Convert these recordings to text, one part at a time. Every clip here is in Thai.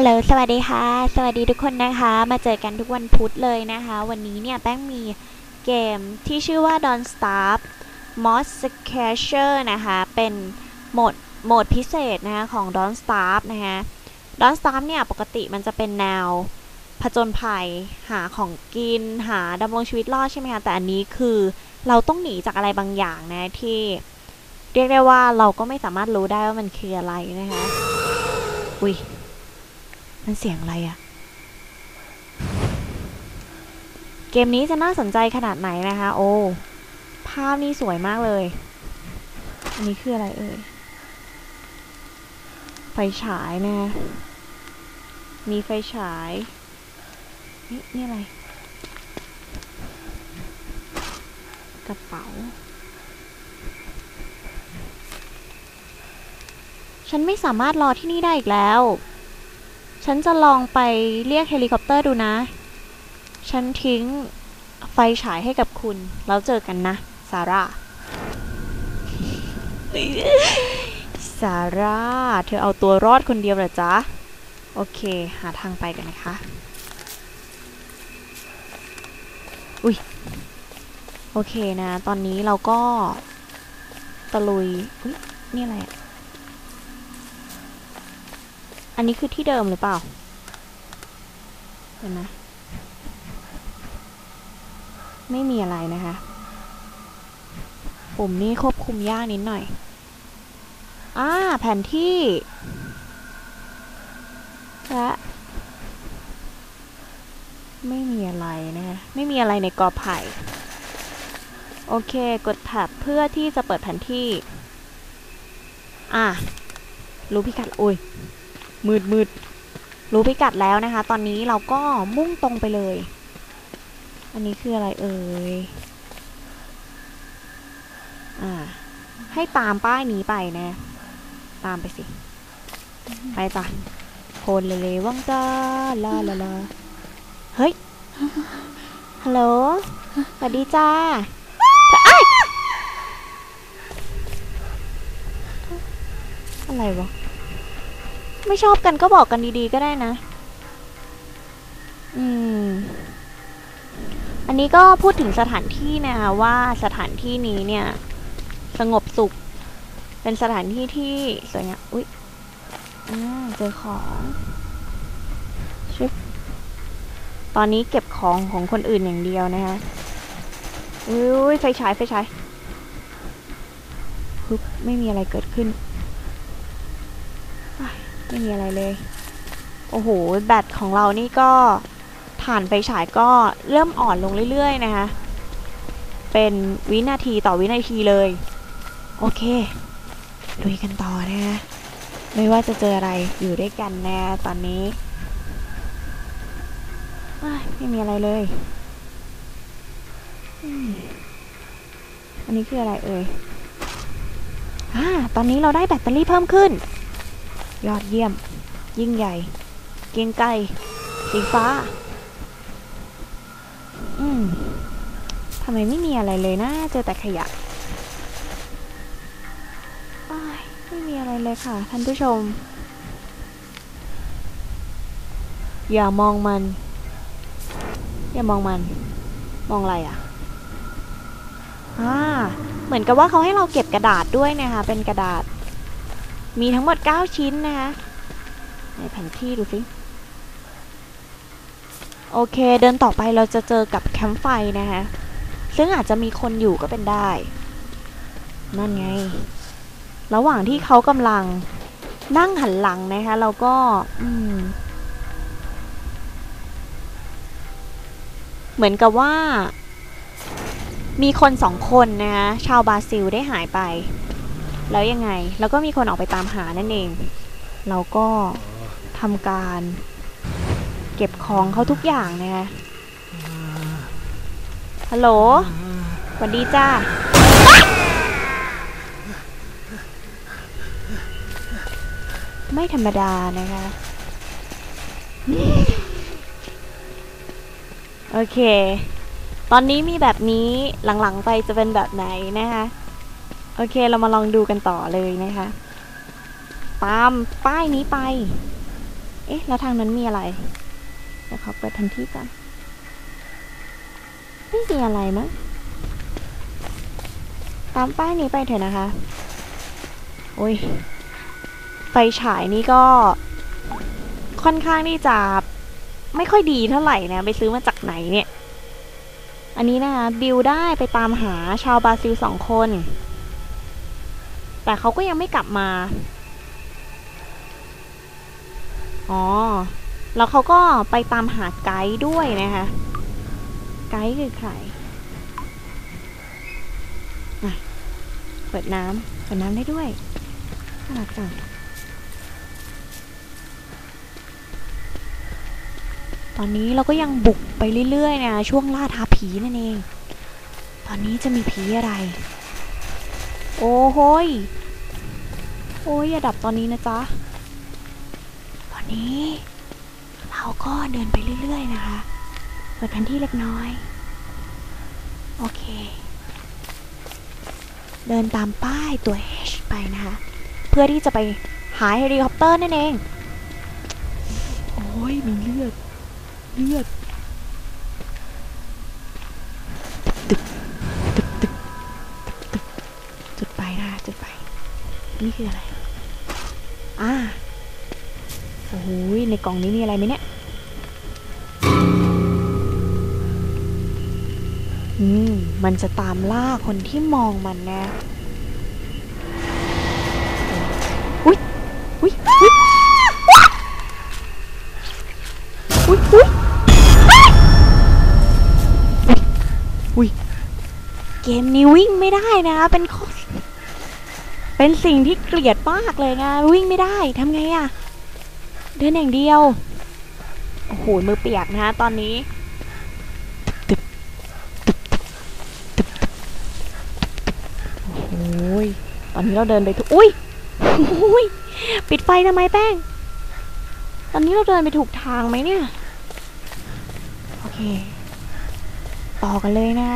ฮัลโหล สวัสดีค่ะ สวัสดีทุกคนนะคะ มาเจอกันทุกวันพุธเลยนะคะ วันนี้เนี่ยแป้งมีเกมที่ชื่อว่า Don't Starve Moss Catcher นะคะ เป็นโหมดโหมดพิเศษนะคะของ Don't Starve นะคะ Don't Starve เนี่ยปกติมันจะเป็นแนวผจญภัยหาของกินหาดำรงชีวิตรอดใช่ไหมคะแต่อันนี้คือเราต้องหนีจากอะไรบางอย่างนะที่เรียกได้ว่าเราก็ไม่สามารถรู้ได้ว่ามันคืออะไรนะคะ อุ้ย มันเสียงอะไรอะเกมนี้จะน่าสนใจขนาดไหนนะคะ โอ้ ภาพนี่สวยมากเลย อันนี้คืออะไรเอ่ย ไฟฉายนะ มีไฟฉาย นี่นี่อะไร กระเป๋า ฉันไม่สามารถรอที่นี่ได้อีกแล้ว ฉันจะลองไปเรียกเฮลิคอปเตอร์ดูนะ ฉันทิ้งไฟฉายให้กับคุณ แล้วเจอกันนะ ซาร่า ซาร่า เธอเอาตัวรอดคนเดียวเหรอจ๊ะ โอเค หาทางไปกันนะคะ อุ้ย โอเคนะ ตอนนี้เราก็ตะลุย อุ้ย นี่อะไรอะ อันนี้คือที่เดิมหรือเปล่า เห็นไหมไม่มีอะไรนะคะ ปุ่มนี้ควบคุมยากนิดหน่อย อ่า แผนที่ และ ไม่มีอะไรนะคะ ไม่มีอะไรในกอไผ่ โอเค กดแท็บเพื่อที่จะเปิดแผนที่ อะ รู้พิกัด โอ้ย มืดมืดรู้พิกัดแล้วนะคะ ตอนนี้เราก็มุ่งตรงไปเลย อันนี้คืออะไรเอ่ย อ่า ให้ตามป้ายนี้ไปนะ ตามไปสิ ไปจ้ะโคนเลเลว่างจ้าลาลาลาเฮ้ย ฮัลโหล สวัสดีจ้าเอ้ยอะไรวะ ไม่ชอบกันก็บอกกันดีๆก็ได้นะ อืม อันนี้ก็พูดถึงสถานที่นะคะว่าสถานที่นี้เนี่ย สงบสุข เป็นสถานที่ที่สวยงามอุ๊ยอเจอของชิบตอนนี้เก็บของของคนอื่นอย่างเดียวนะคะอุ้ยไฟฉายไฟฉายฮึบไม่มีอะไรเกิดขึ้น ไม่มีอะไรเลย โอ้โห แบตของเรานี่ก็ถ่านไฟฉายก็เริ่มอ่อนลงเรื่อยๆนะคะ เป็นวินาทีต่อวินาทีเลย โอเคลุยกันต่อนะคะไม่ว่าจะเจออะไรอยู่ด้วยกันแน่ตอนนี้ ไม่มีอะไรเลยอันนี้คืออะไรเอ่ยอ่าตอนนี้เราได้แบตเตอรี่เพิ่มขึ้น ยอดเยี่ยม ยิ่งใหญ่ เกียงไกรสีฟ้า อืมทำไมไม่มีอะไรเลยนะ เจอแต่ขยะไม่มีอะไรเลยค่ะ ท่านผู้ชม อย่ามองมัน อย่ามองมัน มองอะไรอะอ่าเหมือนกับว่าเขาให้เราเก็บกระดาษด้วยนะคะ เป็นกระดาษ มีทั้งหมด 9 ชิ้นนะคะในแผนที่ดูสิโอเคเดินต่อไปเราจะเจอกับแคมป์ไฟนะคะซึ่งอาจจะมีคนอยู่ก็เป็นได้ นั่นไง ระหว่างที่เขากำลังนั่งหันหลังนะคะเราก็เหมือนกับว่า มีคนสองคนนะคะชาวบราซิลได้หายไป แล้วยังไง แล้วก็มีคนออกไปตามหานั่นเอง เราก็ทำการ เก็บของเขาทุกอย่างนะคะฮัลโหลสวัสดีจ้า ไม่ธรรมดานะคะ โอเค ตอนนี้มีแบบนี้หลังๆไปจะเป็นแบบไหนนะคะ โอเคเรามาลองดูกันต่อเลยนะคะ ตามป้ายนี้ไป เอ๊ะ แล้วทางนั้นมีอะไร เดี๋ยวขอเปิดแผนที่ก่อน ไม่มีอะไรมั้ง ตามป้ายนี้ไปเถอะนะคะ โอ้ย ไฟฉายนี่ก็ ค่อนข้างที่จะไม่ค่อยดีเท่าไหร่นะ ไปซื้อมาจากไหนเนี่ย อันนี้นะคะบิวได้ไปตามหาชาวบราซิลสองคน แต่เขาก็ยังไม่กลับมา อ๋อ แล้วเขาก็ไปตามหาไกด์ด้วยนะคะ ไกด์คือใครอะเปิดน้ำเปิดน้ำได้ด้วยน่ารักจังตอนนี้เราก็ยังบุกไปเรื่อยๆนะช่วงล่าท้าผีนั่นเอง ตอนนี้จะมีผีอะไร โอ้โหยโอ้ยอย่าดับตอนนี้นะจ๊ะ ตอนนี้ เราก็เดินไปเรื่อย ๆ นะคะ เปิดแผนที่เล็กน้อย โอเค เดินตามป้ายตัว H ไปนะคะ เพื่อที่จะไปหาเฮลิคอปเตอร์นั่นเอง โอ้ยมีเลือด เลือด ตึกตึกตึกตึกตึกจุดไปนะจุดไป นี่คืออะไร อ่าโอ้โหยในกล่องนี้มีอะไรไหมเนี่ย อืม มันจะตามล่าคนที่มองมันนะ อุ้ยอุ้ยอุ้ยอุ้ยอุ้ยอุ้ย เกมนี้วิ่งไม่ได้นะ เป็นข้อ เป็นสิ่งที่เกลียดมากเลยนะวิ่งไม่ได้ทำไงอะเดินอย่างเดียวโอ้โหมือเปียกนะตอนนี้โอ้ยตอนนี้เราเดินไปถูกอุ้ยอุ้ยปิดไฟทำไมแป้ง ตอนนี้เราเดินไปถูกทางไหมเนี่ย โอเค ต่อกันเลยนะ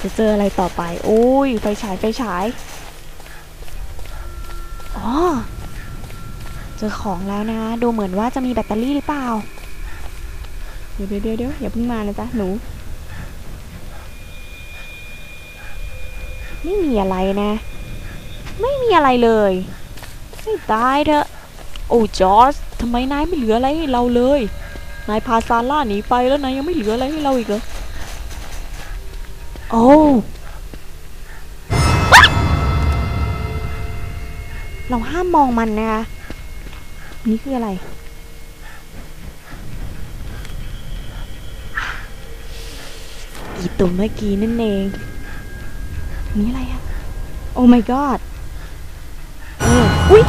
จะเจออะไรต่อไป โอ้ย ไฟฉาย ไฟฉาย อ๋อ เจอของแล้วนะ ดูเหมือนว่าจะมีแบตเตอรี่หรือเปล่า เดี๋ยวเดี๋ยวเดี๋ยวอย่าเพิ่งมานะจ๊ะ หนู ไม่มีอะไรนะ ไม่มีอะไรเลยไม่ตายเถอะ โอ้จอร์จทำไมนายไม่เหลืออะไรให้เราเลย นายพาซาร่าหนีไปแล้วนายยังไม่เหลืออะไรให้เราอีกเหรอ โอ้เราห้ามมองมันนะคะ นี่คืออะไร อีตุ่มเมื่อกี้นั่นเอง นี่อะไรอะโอ้ my god เอออุ้ย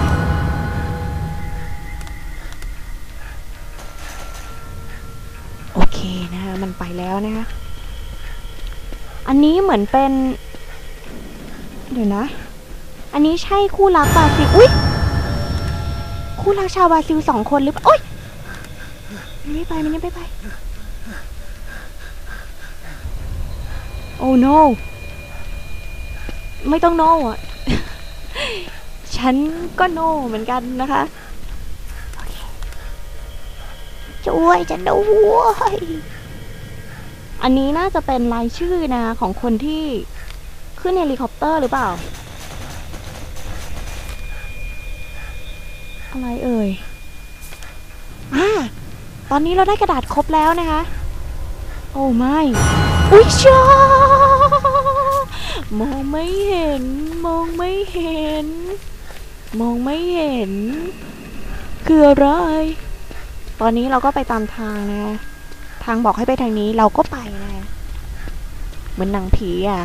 โอเคนะคะ มันไปแล้วนะคะ อันนี้เหมือนเป็น เดี๋ยวนะ อันนี้ใช่คู่รักบราซิล อุ้ยคู่รักชาวบราซิลสองคนหรือเปล่าโอ้ยมันไม่ไปมันยังไม่ไป โอ้ no ไม่ต้อง no อะ ฉันก็ no เหมือนกันนะคะโอเคช่วยฉันด้วย อันนี้น่าจะเป็นรายชื่อนะของคนที่ขึ้นเฮลิคอปเตอร์หรือเปล่า อะไรเอ่ยอ่าตอนนี้เราได้กระดาษครบแล้วนะคะ โอ้ไม่ อุ้ยชามองไม่เห็น มองไม่เห็น มองไม่เห็น คืออะไร ตอนนี้เราก็ไปตามทางนะ ทางบอกให้ไปทางนี้เราก็ไปนะเหมือนหนังผีอะ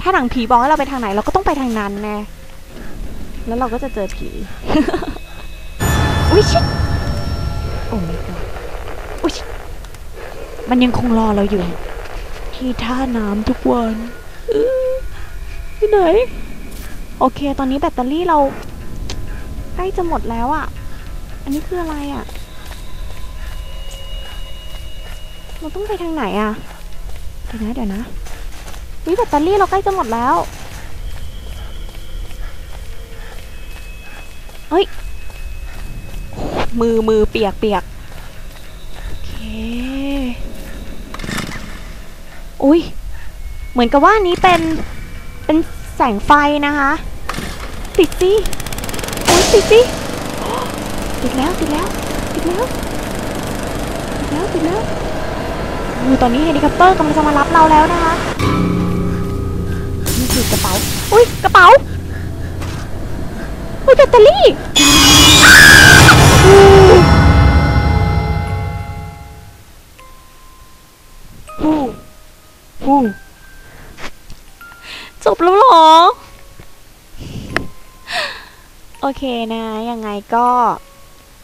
ถ้าหนังผีบอกให้เราไปทางไหน เราก็ต้องไปทางนั้นนะแล้วเราก็จะเจอผีอุ้ยชิดโอ้ my god อุ้ยชิมันยังคงรอเราอยู่ ที่ท่าน้ำทุกวันที่ไหน โอเค ตอนนี้แบตเตอรี่เราใกล้จะหมดแล้วอะ่ะ อันนี้คืออะไรอะ่ะ เราต้องไปทางไหนอะเดี๋ยวนะเดี๋ยวนะวิแบตเตอรี่เราใกล้จะหมดแล้วเฮ้ย มือมือเปียกเปียกโอเค อุ้ย เหมือนกับว่านี้เป็น เป็นแสงไฟนะคะ ติดสิโอ้ยติดสิติดแล้วติดแล้วติดแล้วติดแล้วติดแล้ว ตอนนี้เฮลิคอปเตอร์กำลังจะมารับเราแล้วนะคะ นี่คือกระเป๋า อุ้ยกระเป๋า อุ้ยแบตเตอรี่ฮู้ฮู้จบแล้วหรอ โอเคนะ ยังไงก็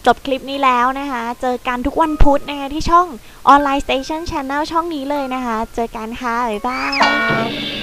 จบคลิปนี้แล้วนะคะ เจอกันทุกวันพุธนะคะที่ช่อง Online Station Channel ช่องนี้เลยนะคะ เจอกันค่ะ บ๊ายบาย